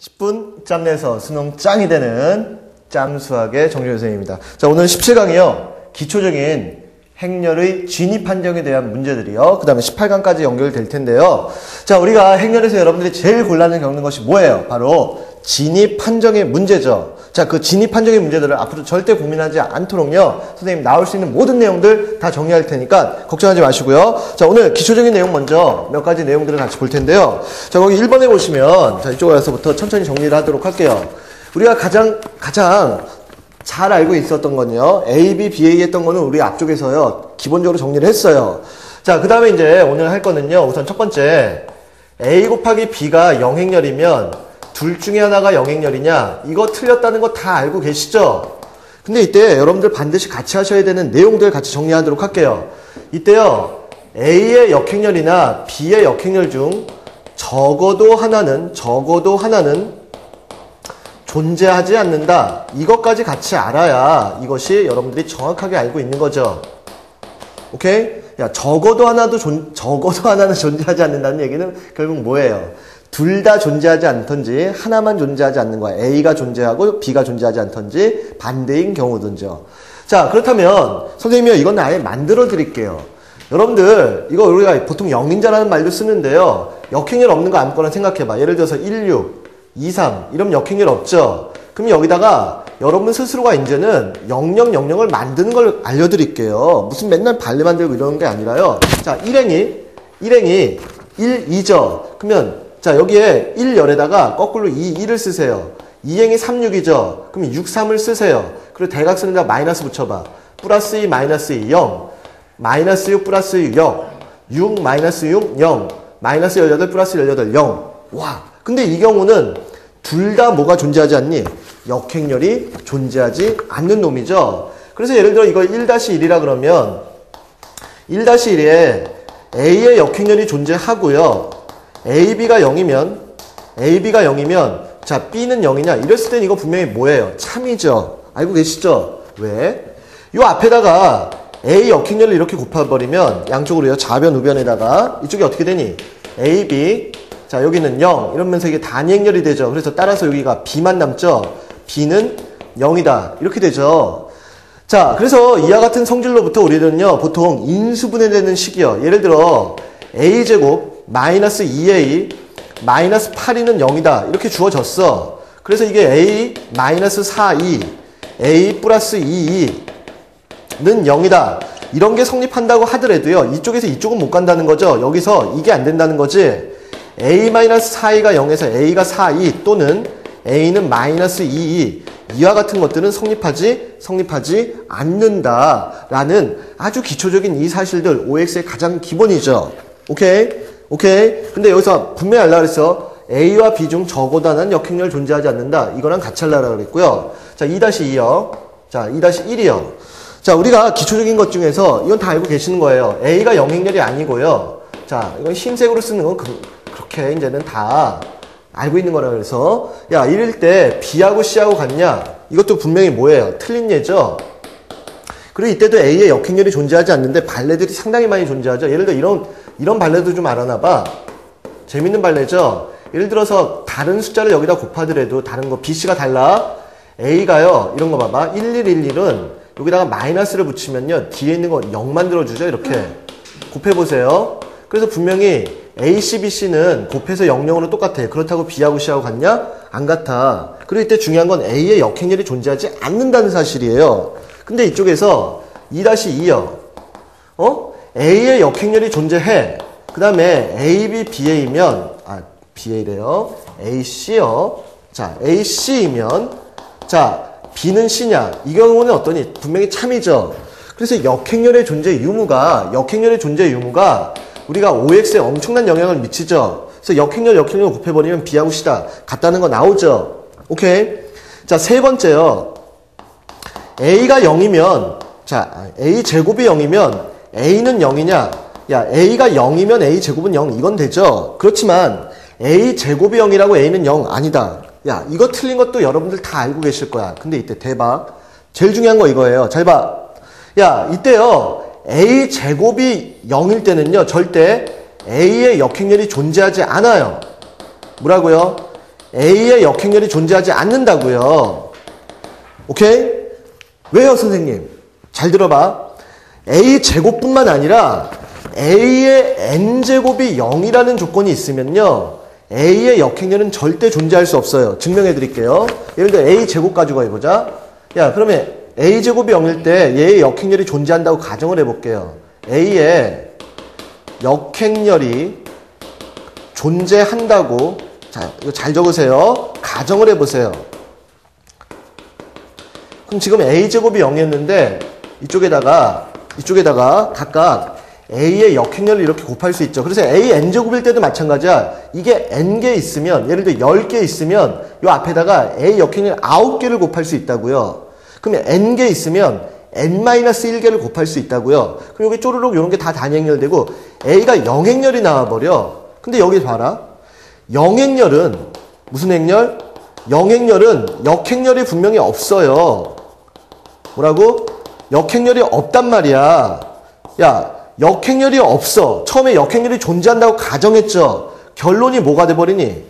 10분 짬 내서 수능 짱이 되는 짬 수학의 정준 선생님입니다. 자, 오늘 17강이요. 기초적인 행렬의 진입 판정에 대한 문제들이요. 그 다음에 18강까지 연결될 텐데요. 자, 우리가 행렬에서 여러분들이 제일 곤란을 겪는 것이 뭐예요? 바로 진입 판정의 문제죠. 자, 그 진입 판정의 문제들을 앞으로 절대 고민하지 않도록요. 선생님 나올 수 있는 모든 내용들 다 정리할 테니까 걱정하지 마시고요. 자, 오늘 기초적인 내용 먼저 몇 가지 내용들을 같이 볼 텐데요. 자, 거기 1번에 보시면 자, 이쪽 에서부터 천천히 정리를 하도록 할게요. 우리가 가장 가장 잘 알고 있었던 건요. A, B, BA 했던 거는 우리 앞쪽에서요. 기본적으로 정리를 했어요. 자, 그 다음에 이제 오늘 할 거는요. 우선 첫 번째. A 곱하기 B가 영행렬이면 둘 중에 하나가 영행렬이냐? 이거 틀렸다는 거 다 알고 계시죠? 근데 이때 여러분들 반드시 같이 하셔야 되는 내용들 같이 정리하도록 할게요. 이때요. A의 역행렬이나 B의 역행렬 중 적어도 하나는 적어도 하나는 존재하지 않는다. 이것까지 같이 알아야 이것이 여러분들이 정확하게 알고 있는 거죠. 오케이? 야, 적어도 하나도 존, 적어도 하나는 존재하지 않는다는 얘기는 결국 뭐예요? 둘 다 존재하지 않던지 하나만 존재하지 않는 거야. A가 존재하고 B가 존재하지 않던지 반대인 경우든죠. 자, 그렇다면 선생님이요. 이건 아예 만들어 드릴게요. 여러분들 이거 우리가 보통 영인자라는 말도 쓰는데요. 역행렬 없는 거 아무거나 생각해 봐. 예를 들어서 1, 6 2, 3 이러면 역행렬 없죠. 그럼 여기다가 여러분 스스로가 이제는 00, 00을 만드는 걸 알려드릴게요. 무슨 맨날 발레 만들고 이러는 게 아니라요. 자, 1행이 1행이 1, 2죠. 그러면 자 여기에 1열에다가 거꾸로 2, 2를 쓰세요. 2행이 3, 6이죠. 그럼 6, 3을 쓰세요. 그리고 대각선에다 마이너스 붙여봐. 플러스 2, 마이너스 2, 0. 마이너스 6, 플러스 6, 0. 6, 마이너스 6, 0. 마이너스 18, 플러스 18, 0. 와. 근데 이 경우는 둘 다 뭐가 존재하지 않니? 역행렬이 존재하지 않는 놈이죠. 그래서 예를 들어 이걸 1-1이라 그러면 1-1에 A의 역행렬이 존재하고요. AB가 0이면 AB가 0이면 자 B는 0이냐? 이랬을 땐 이거 분명히 뭐예요? 참이죠. 알고 계시죠? 왜? 요 앞에다가 A 역행렬을 이렇게 곱해버리면 양쪽으로요. 좌변 우변에다가 이쪽이 어떻게 되니? AB 자 여기는 0 이러면서 이게 단행렬이 되죠. 그래서 따라서 여기가 B만 남죠. B는 0이다. 이렇게 되죠. 자 그래서 이와 같은 성질로부터 우리는요 보통 인수분해되는 식이요. 예를 들어 A제곱 마이너스 2A 마이너스 8이는 0이다. 이렇게 주어졌어. 그래서 이게 A 마이너스 4E A 플러스 2E 는 0이다. 이런 게 성립한다고 하더라도요. 이쪽에서 이쪽은 못 간다는 거죠. 여기서 이게 안 된다는 거지. a-4이가 0에서 a가 4이 또는 a는 마이너스 2이 이와 같은 것들은 성립하지 성립하지 않는다라는 아주 기초적인 이 사실들 OX의 가장 기본이죠. 오케이? 오케이? 근데 여기서 분명히 알라 그랬어. A와 B 중 적어도 하나는 역행렬 존재하지 않는다. 이거랑 같이 하려고 그랬고요. 자, 2-2요. 자, 2-1이요. 자, 우리가 기초적인 것 중에서 이건 다 알고 계시는 거예요. A가 영행렬이 아니고요. 자, 이건 흰색으로 쓰는 건 그, 그렇게 이제는 다 알고 있는 거라 그래서 야, 이럴 때 B하고 C하고 같냐? 이것도 분명히 뭐예요? 틀린 예죠? 그리고 이때도 A의 역행렬이 존재하지 않는데 발레들이 상당히 많이 존재하죠. 예를 들어 이런, 이런 발레도 좀 알아나 봐. 재밌는 발레죠? 예를 들어서 다른 숫자를 여기다 곱하더라도 다른 거 BC가 달라. A가요. 이런 거 봐봐. 1111은 여기다가 마이너스를 붙이면요. 뒤에 있는 거 0 만들어주죠. 이렇게. 곱해보세요. 그래서 분명히 A, C, B, C는 곱해서 0,0으로 똑같아. 그렇다고 B하고 C하고 같냐? 안 같아. 그리고 이때 중요한 건 A의 역행렬이 존재하지 않는다는 사실이에요. 근데 이쪽에서 2-2요. 어? A의 역행렬이 존재해. 그 다음에 A, B, BA면, 아, BA래요. AC요. 자, AC이면, 자, B는 C냐? 이 경우는 어떠니? 분명히 참이죠. 그래서 역행렬의 존재 유무가, 역행렬의 존재 유무가 우리가 OX에 엄청난 영향을 미치죠. 그래서 역행렬, 역행렬 곱해버리면 B하고 C다. 같다는 거 나오죠. 오케이? 자, 세 번째요. A가 0이면, 자, A 제곱이 0이면 A는 0이냐? 야, A가 0이면 A 제곱은 0. 이건 되죠. 그렇지만 A 제곱이 0이라고 A는 0 아니다. 야, 이거 틀린 것도 여러분들 다 알고 계실 거야. 근데 이때 대박. 제일 중요한 거 이거예요. 잘 봐. 야, 이때요. A 제곱이 0일 때는요. 절대 A의 역행렬이 존재하지 않아요. 뭐라고요? A의 역행렬이 존재하지 않는다고요. 오케이? 왜요, 선생님? 잘 들어봐. A 제곱뿐만 아니라 A의 n제곱이 0이라는 조건이 있으면요. A의 역행렬은 절대 존재할 수 없어요. 증명해 드릴게요. 예를 들어 A 제곱 가지고 해 보자. 야, 그러면 A 제곱이 0일 때 얘의 역행렬이 존재한다고 가정을 해 볼게요. A의 역행렬이 존재한다고 자, 이거 잘 적으세요. 가정을 해 보세요. 그럼 지금 a제곱이 0이었는데 이쪽에다가 이쪽에다가 각각 a의 역행렬을 이렇게 곱할 수 있죠. 그래서 a n제곱일 때도 마찬가지야. 이게 n개 있으면 예를 들어 10개 있으면 이 앞에다가 a 역행렬 9개를 곱할 수 있다고요. 그러면 n개 있으면 n-1개를 곱할 수 있다고요. 그럼 여기 쪼르륵 이런 게 다 단행렬 되고 a가 영행렬이 나와버려. 근데 여기 봐라. 영행렬은 무슨 행렬? 영행렬은 역행렬이 분명히 없어요. 뭐라고? 역행렬이 없단 말이야. 야, 역행렬이 없어. 처음에 역행렬이 존재한다고 가정했죠. 결론이 뭐가 돼버리니?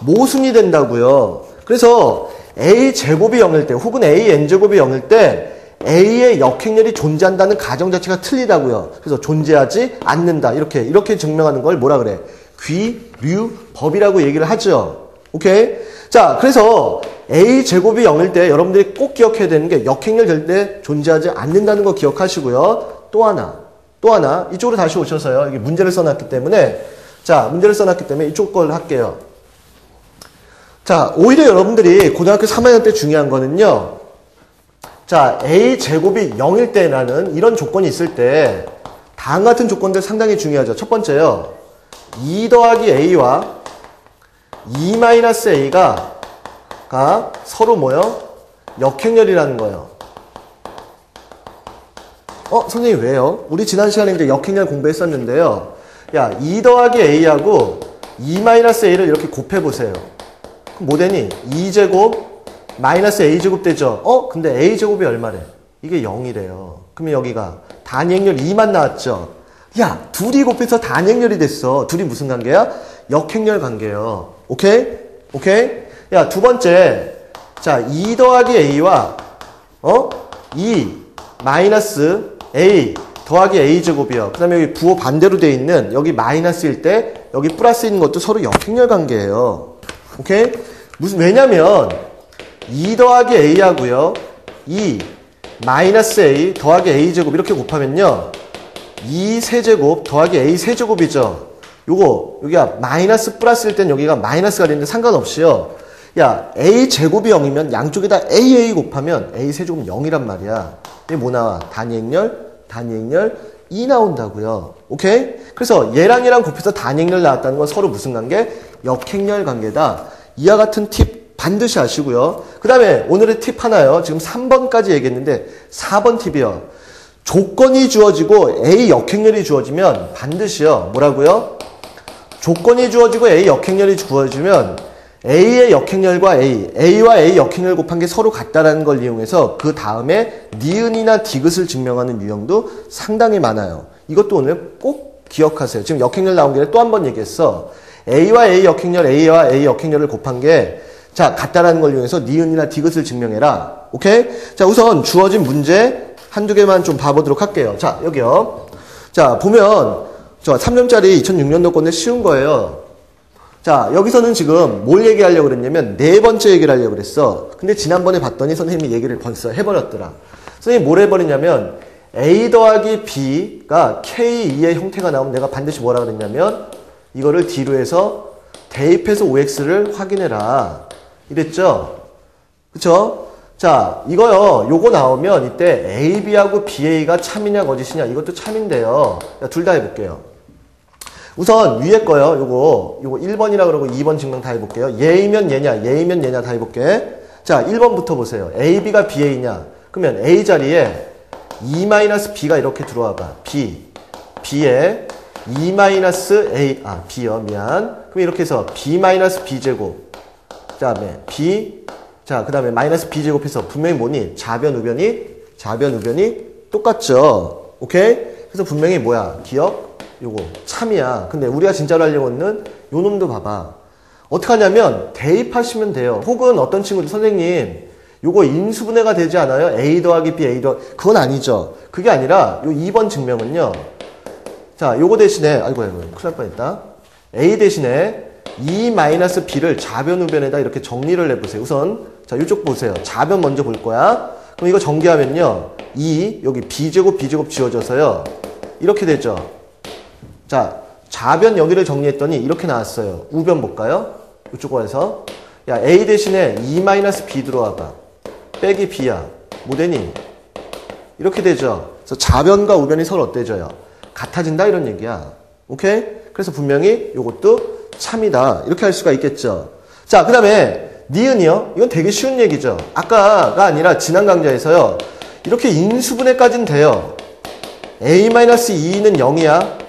모순이 된다고요. 그래서 a 제곱이 0일 때 혹은 a n제곱이 0일 때 a의 역행렬이 존재한다는 가정 자체가 틀리다고요. 그래서 존재하지 않는다. 이렇게 이렇게 증명하는 걸 뭐라 그래? 귀 류 법이라고 얘기를 하죠. 오케이? 자, 그래서 a 제곱이 0일 때 여러분들이 꼭 기억해야 되는 게 역행렬 절대 존재하지 않는다는 거 기억하시고요. 또 하나, 또 하나 이쪽으로 다시 오셔서요. 이게 문제를 써놨기 때문에 자, 문제를 써놨기 때문에 이쪽 걸 할게요. 자, 오히려 여러분들이 고등학교 3학년 때 중요한 거는요. 자, a 제곱이 0일 때라는 이런 조건이 있을 때 다음 같은 조건들 상당히 중요하죠. 첫 번째요. 2 더하기 a와 2 마이너스 a가 가 서로 뭐요? 역행렬이라는 거예요. 어, 선생님 왜요? 우리 지난 시간에 이제 역행렬 공부했었는데요. 야, 2 더하기 a하고 2 마이너스 a를 이렇게 곱해보세요. 그럼 뭐 되니? 2제곱 마이너스 a제곱 되죠? 어? 근데 a제곱이 얼마래? 이게 0이래요. 그러면 여기가 단행렬 2만 나왔죠? 야, 둘이 곱해서 단행렬이 됐어. 둘이 무슨 관계야? 역행렬 관계예요. 오케이? 오케이? 야, 두 번째. 자, 2 더하기 a와 어? 2 마이너스 a 더하기 a 제곱이요. 그 다음에 여기 부호 반대로 돼 있는 여기 마이너스일 때 여기 플러스 있는 것도 서로 역행렬 관계예요. 오케이? 무슨 왜냐면 2 더하기 a 하고요. 2 마이너스 a 더하기 a 제곱 이렇게 곱하면요. 2 세제곱 더하기 a 세제곱이죠. 요거 여기가 마이너스 플러스일 땐 여기가 마이너스가 되는데 상관없이요. 야 a 제곱이 0이면 양쪽에다 aa 곱하면 a 세제곱은 0이란 말이야. 이게 뭐 나와? 단위행렬, 단위행렬 2 나온다고요. 오케이? 그래서 얘랑 얘랑 곱해서 단위행렬 나왔다는 건 서로 무슨 관계? 역행렬 관계다. 이와 같은 팁 반드시 아시고요. 그 다음에 오늘의 팁 하나요. 지금 3번까지 얘기했는데 4번 팁이요. 조건이 주어지고 A 역행렬이 주어지면 반드시요. 뭐라고요? 조건이 주어지고 A 역행렬이 주어지면 A의 역행렬과 A, A와 A 역행렬 곱한 게 서로 같다라는 걸 이용해서 그 다음에 니은이나 디귿을 증명하는 유형도 상당히 많아요. 이것도 오늘 꼭 기억하세요. 지금 역행렬 나온 길에 또 한 번 얘기했어. A와 A 역행렬, A와 A 역행렬을 곱한 게 자, 같다라는 걸 이용해서 니은이나 디귿을 증명해라. 오케이? 자, 우선 주어진 문제 한두 개만 좀 봐보도록 할게요. 자, 여기요. 자, 보면 저 3년짜리 2006년도 건데 쉬운 거예요. 자, 여기서는 지금 뭘 얘기하려고 그랬냐면 네 번째 얘기를 하려고 그랬어. 근데 지난번에 봤더니 선생님이 얘기를 벌써 해버렸더라. 선생님이 뭘 해버리냐면 A 더하기 B가 K2의 형태가 나오면 내가 반드시 뭐라 그랬냐면 이거를 D로 해서 대입해서 OX를 확인해라. 이랬죠? 그쵸? 자, 이거요. 요거 나오면 이때 AB하고 BA가 참이냐 거짓이냐 이것도 참인데요. 둘 다 해볼게요. 우선 위에 거요. 요거 요거 1번이라 그러고 2번 증명 다 해볼게요. 얘이면 얘냐 얘이면 얘냐 다 해볼게. 자 1번부터 보세요. AB가 BA냐 그러면 A 자리에 2-B가 이렇게 들어와봐. B B에 2-A 아 B요 미안. 그럼 이렇게 해서 B-B 제곱 그 다음에 B 자, 그 다음에 마이너스 b제곱해서 분명히 뭐니? 좌변, 우변이, 좌변, 우변이 똑같죠. 오케이? 그래서 분명히 뭐야? 기억? 요거. 참이야. 근데 우리가 진짜로 하려고 하는 요 놈도 봐봐. 어떻게 하냐면 대입하시면 돼요. 혹은 어떤 친구들 선생님 요거 인수분해가 되지 않아요? A 더하기 B, A 더 그건 아니죠. 그게 아니라 요 2번 증명은요. 자, 요거 대신에 아이고 아이고 큰일 날 뻔했다. A 대신에 2-B를 좌변 우변에다 이렇게 정리를 해보세요. 우선 자 이쪽 보세요. 좌변 먼저 볼 거야. 그럼 이거 전개하면요. 2 여기 B제곱 B제곱 지워져서요. 이렇게 되죠. 자 좌변 여기를 정리했더니 이렇게 나왔어요. 우변 볼까요? 이쪽 에서 야 A 대신에 2-B 들어와봐. 빼기 B야. 뭐 되니? 이렇게 되죠. 그래서 좌변과 우변이 서로 어때져요? 같아진다 이런 얘기야. 오케이? 그래서 분명히 이것도 참이다. 이렇게 할 수가 있겠죠. 자, 그 다음에 니은이요. 이건 되게 쉬운 얘기죠. 아까가 아니라 지난 강좌에서요. 이렇게 인수분해까지는 돼요. a-2는 0이야.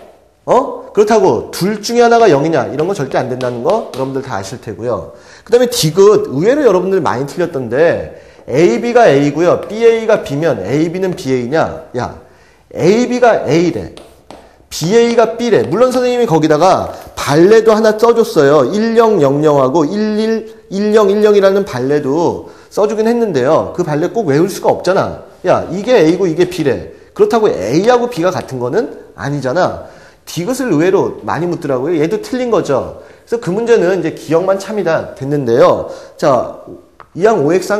어? 그렇다고 둘 중에 하나가 0이냐 이런 거 절대 안 된다는 거 여러분들 다 아실 테고요. 그 다음에 디귿 의외로 여러분들 많이 틀렸던데 AB가 A고요. BA가 B면 AB는 BA냐? 야 AB가 A래. BA가 B래. 물론 선생님이 거기다가 발레도 하나 써줬어요. 1000하고 11, 1010이라는 발레도 써주긴 했는데요. 그 발레 꼭 외울 수가 없잖아. 야, 이게 A고 이게 B래. 그렇다고 A하고 B가 같은 거는 아니잖아. 디귿을 의외로 많이 묻더라고요. 얘도 틀린 거죠. 그래서 그 문제는 이제 기억만 참이다 됐는데요. 자, 이항 OX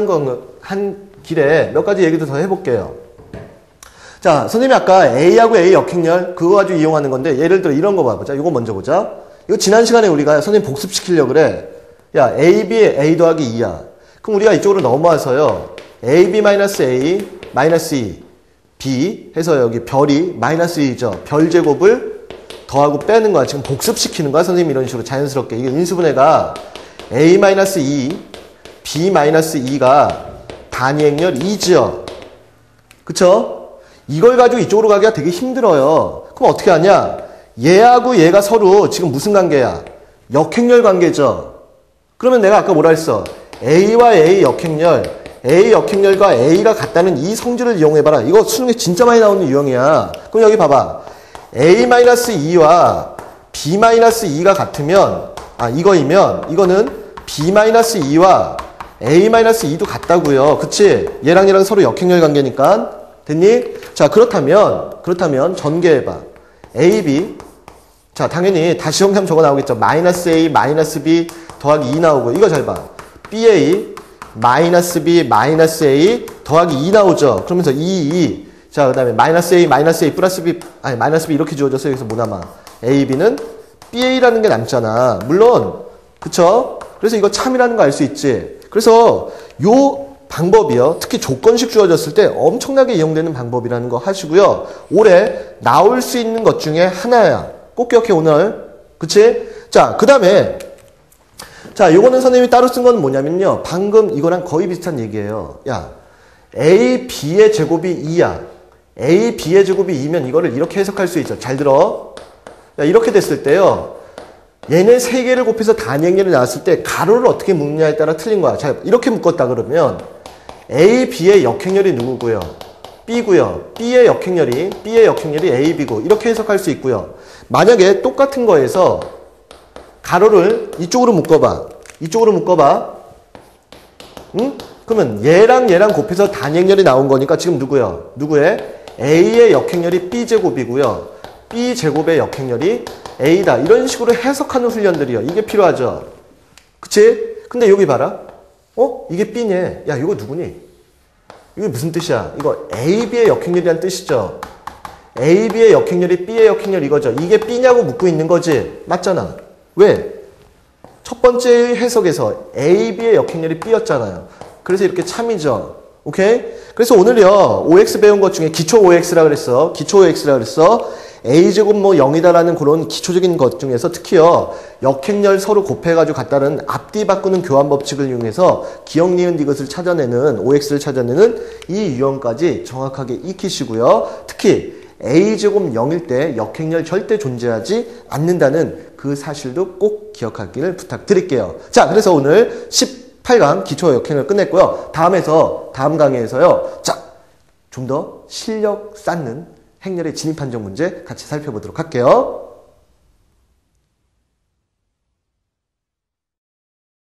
한, 길에 몇 가지 얘기도 더 해볼게요. 자, 선생님이 아까 A하고 A 역행렬 그거 가지고 이용하는 건데 예를 들어 이런 거 봐보자. 이거 먼저 보자. 이거 지난 시간에 우리가 선생님 복습시키려고 그래. 야, AB A 더하기 2야. 그럼 우리가 이쪽으로 넘어와서요. AB 마이너스 A 마이너스 2 B 해서 여기 별이 마이너스 2죠. 별 제곱을 더하고 빼는 거야. 지금 복습시키는 거야. 선생님 이런 식으로 자연스럽게. 이게 인수분해가 A 마이너스 2 B 마이너스 2가 단위 행렬 2죠. 그쵸? 이걸 가지고 이쪽으로 가기가 되게 힘들어요. 그럼 어떻게 하냐? 얘하고 얘가 서로 지금 무슨 관계야? 역행렬 관계죠. 그러면 내가 아까 뭐라 했어? A와 A 역행렬, A 역행렬과 A가 같다는 이 성질을 이용해봐라. 이거 수능에 진짜 많이 나오는 유형이야. 그럼 여기 봐봐. A-2와 B-2가 같으면, 아, 이거이면, 이거는 B-2와 A-2도 같다고요. 그치? 얘랑 얘랑 서로 역행렬 관계니까. 됐니? 자, 그렇다면, 그렇다면 전개해봐. A, B. 자, 당연히 다시 형태하면 저거 나오겠죠. 마이너스 A, 마이너스 B 더하기 2 나오고. 이거 잘 봐. BA, 마이너스 B, 마이너스 A 더하기 2 나오죠. 그러면서 2, 2. 자, 그 다음에 마이너스 A, 마이너스 A, 플러스 B, 아니, 마이너스 B 이렇게 주어져서 여기서 뭐 남아? A, B는 BA라는 게 남잖아. 물론, 그쵸? 그래서 이거 참이라는 거 알 수 있지. 그래서 요 방법이요. 특히 조건식 주어졌을 때 엄청나게 이용되는 방법이라는 거 하시고요. 올해 나올 수 있는 것 중에 하나야. 꼭 기억해 오늘. 그치? 자, 그 다음에 자, 요거는 선생님이 따로 쓴 건 뭐냐면요. 방금 이거랑 거의 비슷한 얘기예요. 야, A, B의 제곱이 2야. A, B의 제곱이 2면 이거를 이렇게 해석할 수 있죠. 잘 들어. 야, 이렇게 됐을 때요. 얘네 세 개를 곱해서 단위행렬이 나왔을 때 가로를 어떻게 묶느냐에 따라 틀린 거야. 자, 이렇게 묶었다 그러면 A, B의 역행렬이 누구고요? B고요. B의 역행렬이 B의 역행렬이 A, B고 이렇게 해석할 수 있고요. 만약에 똑같은 거에서 가로를 이쪽으로 묶어봐. 이쪽으로 묶어봐. 응? 그러면 얘랑 얘랑 곱해서 단행렬이 나온 거니까 지금 누구요? 누구의? A의 역행렬이 B제곱이고요. B제곱의 역행렬이 A다. 이런 식으로 해석하는 훈련들이요. 이게 필요하죠. 그치? 근데 여기 봐라. 어? 이게 B네. 야, 이거 누구니? 이게 무슨 뜻이야? 이거 AB의 역행렬이란 뜻이죠. AB의 역행렬이 B의 역행렬 이거죠. 이게 B냐고 묻고 있는 거지. 맞잖아. 왜? 첫 번째 해석에서 AB의 역행렬이 B였잖아요. 그래서 이렇게 참이죠. 오케이? 그래서 오늘요, OX 배운 것 중에 기초 OX라 그랬어. 기초 OX라 그랬어. A제곱 뭐 0이다라는 그런 기초적인 것 중에서 특히요, 역행렬 서로 곱해가지고 갖다는 앞뒤 바꾸는 교환 법칙을 이용해서 기억, 니은, 이것을 찾아내는, OX를 찾아내는 이 유형까지 정확하게 익히시고요. 특히 A제곱 0일 때 역행렬 절대 존재하지 않는다는 그 사실도 꼭 기억하기를 부탁드릴게요. 자, 그래서 오늘 18강 기초 역행을 끝냈고요. 다음에서, 다음 강의에서요. 자, 좀 더 실력 쌓는 행렬의 진입 판정 문제 같이 살펴보도록 할게요.